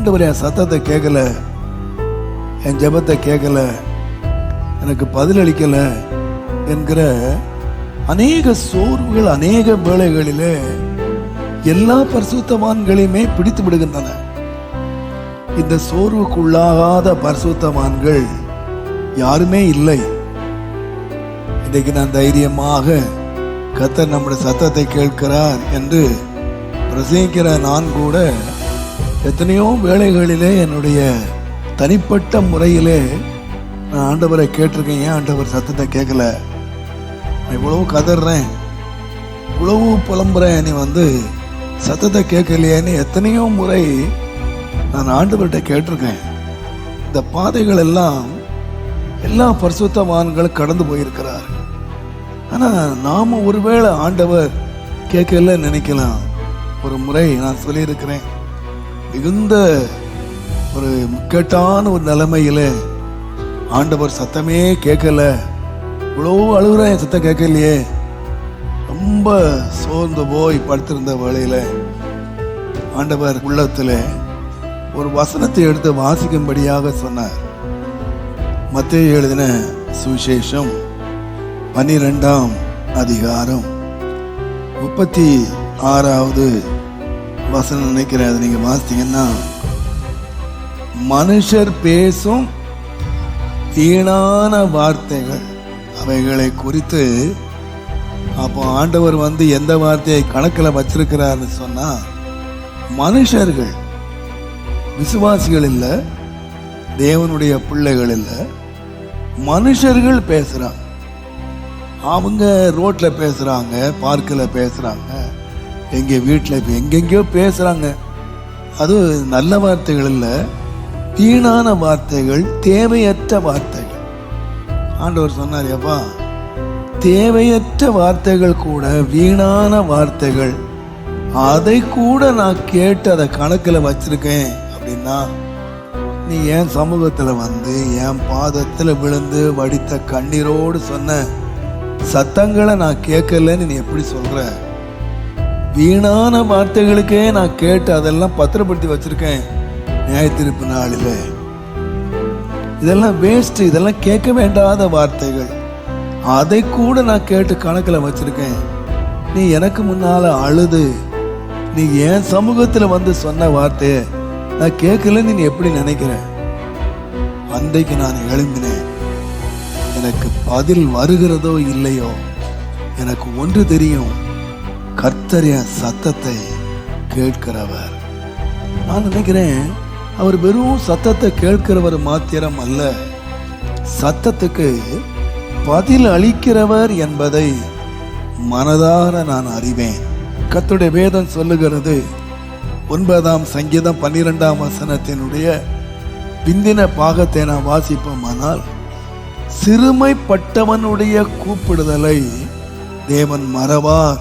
ஆண்டவர் என் சத்தத்தை கேட்கல. என் ஜெபத்தை கேட்கல. எனக்கு பதிலளிக்கலை என்கிற அநேக சோர்வுகள் அநேக வேலைகளிலே எல்லா பரிசுத்தவான்களையுமே பிடித்து விடுகின்றன. இந்த சோர்வுக்குள்ளாகாத பரிசுத்தவான்கள் யாருமே இல்லை. இன்றைக்கு நான் தைரியமாக கத்தர் நம்முடைய சத்தத்தை கேட்கிறார் என்று பிரசங்கிக்கிற நான் கூட எத்தனையோ வேலைகளிலே என்னுடைய தனிப்பட்ட முறையிலே நான் ஆண்டவரை கேட்டிருக்கேன். ஏன் ஆண்டவர் சத்தத்தை கேட்கல? நான் இவ்வளவு கதறேன். இவ்வளவு புலம்புறேன். நீ வந்து சத்தத்தை கேட்கலையேன்னு எத்தனையோ முறை நான் ஆண்டவர்கிட்ட கேட்டிருக்கேன். இந்த பாதைகள் எல்லாம் எல்லா பரிசுத்தவான்களும் கடந்து போயிருக்கிறார். ஆனால் நாம் ஒருவேளை ஆண்டவர் கேட்கல நினைக்கலாம். ஒரு முறை நான் சொல்லியிருக்கிறேன். மிகுந்த ஒரு முக்கட்டான ஒரு நிலைமையில் ஆண்டவர் சத்தமே கேட்கல. இவ்வளோ அழுகுறேன் சத்தம் கேட்கலையே. ரொம்ப சோர்ந்து போய் படுத்திருந்த வேளையில ஆண்டவர் உள்ளத்தில் ஒரு வசனத்தை எடுத்து வாசிக்கும்படியாக சொன்னார். மத்திய எழுதின சுவிசேஷம் பன்னிரெண்டாம் அதிகாரம் முப்பத்தி ஆறாவது வசனம் நினைக்கிறேன். அதை நீங்க வாசித்தீங்கன்னா மனுஷர் பேசும் வீணான வார்த்தைகள் அவைகளை குறித்து அப்போ ஆண்டவர் வந்து எந்த வார்த்தையை கணக்கில் வச்சிருக்கிறார்னு சொன்னா மனுஷர்கள் விசுவாசிகள் இல்லை தேவனுடைய பிள்ளைகள் இல்லை மனுஷர்கள் பேசுறாங்க. அவங்க ரோட்ல பேசுறாங்க பார்க்கில் பேசுறாங்க. எங்கள் வீட்டில் இப்போ எங்கெங்கேயோ பேசுகிறாங்க அதுவும் நல்ல வார்த்தைகள் இல்லை. வீணான வார்த்தைகள் தேவையற்ற வார்த்தைகள். ஆண்டவர் சொன்னார் எப்பா தேவையற்ற வார்த்தைகள் கூட வீணான வார்த்தைகள். அதை கூட நான் கேட்டு அதை கணக்கில் வச்சுருக்கேன். அப்படின்னா நீ என் சமூகத்தில் வந்து என் பாதத்தில் விழுந்து வடித்த கண்ணீரோடு சொன்ன சத்தங்களை நான் கேட்கலன்னு நீ எப்படி சொல்கிற வீணான வார்த்தைகளுக்கே நான் கேட்டு அதெல்லாம் பத்திரப்படுத்தி வச்சிருக்கேன். நியாயத்திருப்பு நாளில். இதெல்லாம் வேஸ்ட் இதெல்லாம் கேட்க வேண்டாத வார்த்தைகள். அதை கூட நான் கேட்டு கணக்கில் வச்சிருக்கேன். நீ எனக்கு முன்னால் அழுது நீ என் சமூகத்தில் வந்து சொன்ன வார்த்தையை நான் கேட்கலன்னு நீ எப்படி நினைக்கிற? அன்றைக்கு நான் எழும்பினேன் எனக்கு பதில் வருகிறதோ இல்லையோ எனக்கு ஒன்று தெரியும். கர்த்தர் என் சத்தத்தை கேட்கிறவர். நான் நினைக்கிறேன் அவர் வெறும் சத்தத்தை கேட்கிறவர் மாத்திரம் அல்ல. சத்தத்துக்கு பதில் அளிக்கிறவர் என்பதை மனதார நான் அறிவேன். கத்துடைய வேதம் சொல்லுகிறது ஒன்பதாம் சங்கீதம் பன்னிரெண்டாம் வசனத்தினுடைய பிந்தின பாகத்தை நான் வாசிப்போமானால் சிறுமைப்பட்டவனுடைய கூப்பிடுதலை தேவன் மறவார்.